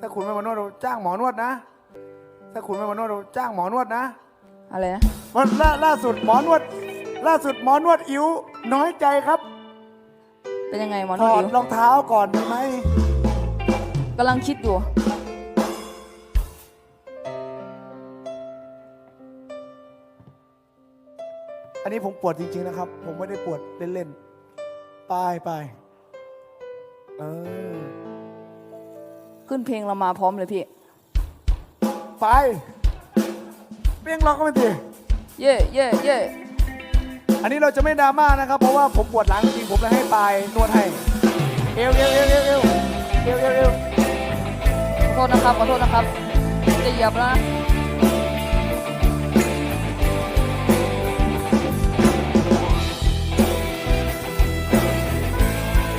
ถ้าคุณไม่มานวดเราจ้างหมอนวดนะ ถ้าคุณไม่มานวดเราจ้างหมอนวดนะอะไรนะวันล่าล่าสุดหมอนวด ล่าสุดหมอนวดอิ๋วน้อยใจครับเป็นยังไงหมอนถวดอดอิ๋วรองเท้าก่อนได้ไหมกำลังคิดอยู่ อันนี้ผมปวดจริง ๆ นะครับ ผมไม่ได้ปวดเล่น ๆ ไปไปเออ ขึ้นเพลงเรามาพร้อมเลยพี่ ไปเปี้ยงล็อกก็ไม่ตีเย่เย่เย่อันนี้เราจะไม่ดราม่านะครับ เพราะว่าผมปวดหลังจริงผมเลยให้ปลายนวดให้ เอวเอวเอวเอวเอวเอวเอวเอวขอโทษนะครับขอโทษนะครับ จะเหยียบแล้วนะ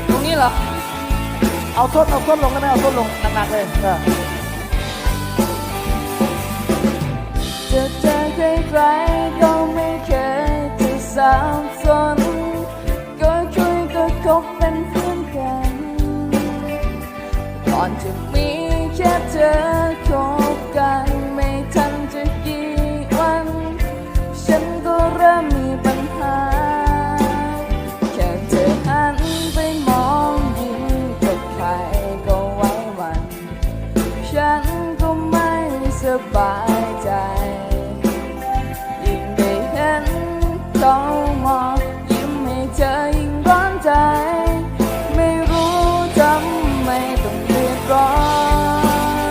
ตรงนี้เหรอ เอาส้นเอาส้นลงก็ได้เอาส้นลงหนักๆเลยเออจะเจอใครๆก็ไม่เคยจะสับสนก็ช่วยก็คบเป็นเพื่อนกันก่อนจะมีแค่เธอ บายใจ ยิ่งได้เห็นเขามองยิ้มให้เธอยิ่งร้อนใจ ไม่รู้ทำไมต้องเรียกร้อ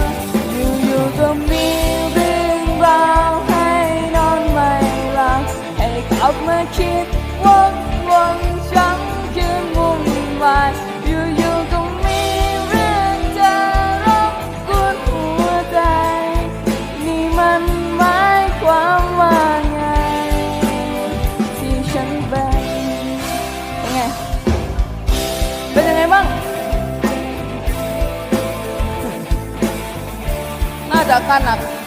งอยู่ๆก็มีเรื่องราวให้นอนไม่หลับให้กลับมาคิดวนวนๆช้ำคืนวุ่นวาย anak-anak.